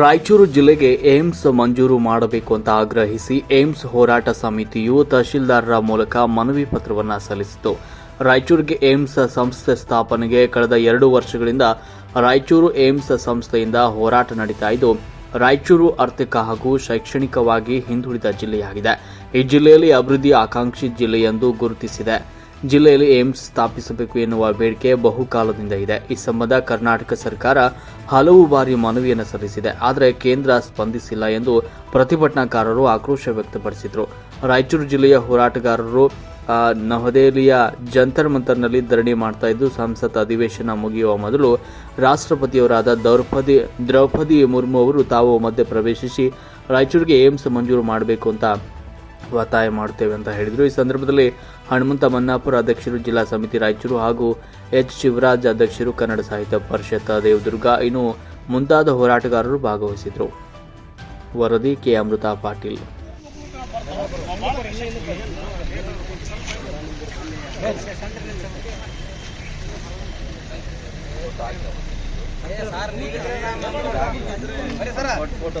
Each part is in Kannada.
ರಾಯಚೂರು ಜಿಲ್ಲೆಗೆ ಏಮ್ಸ್ ಮಂಜೂರು ಮಾಡಬೇಕು ಅಂತ ಆಗ್ರಹಿಸಿ ಏಮ್ಸ್ ಹೋರಾಟ ಸಮಿತಿಯು ತಹಶೀಲ್ದಾರರ ಮೂಲಕ ಮನವಿ ಪತ್ರವನ್ನು ಸಲ್ಲಿಸಿತು. ರಾಯಚೂರಿಗೆ ಏಮ್ಸ್ ಸಂಸ್ಥೆ ಸ್ಥಾಪನೆಗೆ ಕಳೆದ ಎರಡು ವರ್ಷಗಳಿಂದ ರಾಯಚೂರು ಏಮ್ಸ್ ಸಂಸ್ಥೆಯಿಂದ ಹೋರಾಟ ನಡೀತಾ ಇದ್ದು, ರಾಯಚೂರು ಆರ್ಥಿಕ ಹಾಗೂ ಶೈಕ್ಷಣಿಕವಾಗಿ ಹಿಂದುಳಿದ ಜಿಲ್ಲೆಯಾಗಿದೆ. ಈ ಜಿಲ್ಲೆಯಲ್ಲಿ ಅಭಿವೃದ್ಧಿ ಆಕಾಂಕ್ಷಿ ಜಿಲ್ಲೆ ಎಂದು ಗುರುತಿಸಿದೆ. ಜಿಲ್ಲೆಯಲ್ಲಿ ಏಮ್ಸ್ ಸ್ಥಾಪಿಸಬೇಕು ಎನ್ನುವ ಬೇಡಿಕೆ ಬಹುಕಾಲದಿಂದ ಇದೆ. ಈ ಸಂಬಂಧ ಕರ್ನಾಟಕ ಸರ್ಕಾರ ಹಲವು ಬಾರಿ ಮನವಿಯನ್ನು ಸಲ್ಲಿಸಿದೆ. ಆದರೆ ಕೇಂದ್ರ ಸ್ಪಂದಿಸಿಲ್ಲ ಎಂದು ಪ್ರತಿಭಟನಾಕಾರರು ಆಕ್ರೋಶ ವ್ಯಕ್ತಪಡಿಸಿದರು. ರಾಯಚೂರು ಜಿಲ್ಲೆಯ ಹೋರಾಟಗಾರರು ನವದೆಹಲಿಯ ಜಂತರ್ ಮಂತರ್ನಲ್ಲಿ ಧರಣಿ ಮಾಡ್ತಾ ಇದ್ದು, ಸಂಸತ್ ಅಧಿವೇಶನ ಮುಗಿಯುವ ಮೊದಲು ರಾಷ್ಟ್ರಪತಿಯವರಾದ ದ್ರೌಪದಿ ದ್ರೌಪದಿ ಮುರ್ಮು ಅವರು ತಾವು ಮಧ್ಯೆ ಪ್ರವೇಶಿಸಿ ರಾಯಚೂರಿಗೆ ಏಮ್ಸ್ ಮಂಜೂರು ಮಾಡಬೇಕು ಅಂತ ಒತ್ತಾಯ ಮಾಡುತ್ತೇವೆ ಅಂತ ಹೇಳಿದರು. ಈ ಸಂದರ್ಭದಲ್ಲಿ ಹನುಮಂತ ಮನ್ನಾಪುರ ಅಧ್ಯಕ್ಷರು, ಜಿಲ್ಲಾ ಸಮಿತಿ ರಾಯಚೂರು ಹಾಗೂ ಎಚ್ ಶಿವರಾಜ್ ಅಧ್ಯಕ್ಷರು ಕನ್ನಡ ಸಾಹಿತ್ಯ ಪರಿಷತ್ ದೇವದುರ್ಗ ಇನ್ನು ಮುಂತಾದ ಹೋರಾಟಗಾರರು ಭಾಗವಹಿಸಿದರು. ವರದಿ K. Amrita Patil. Photo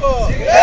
Cinco! Cinco!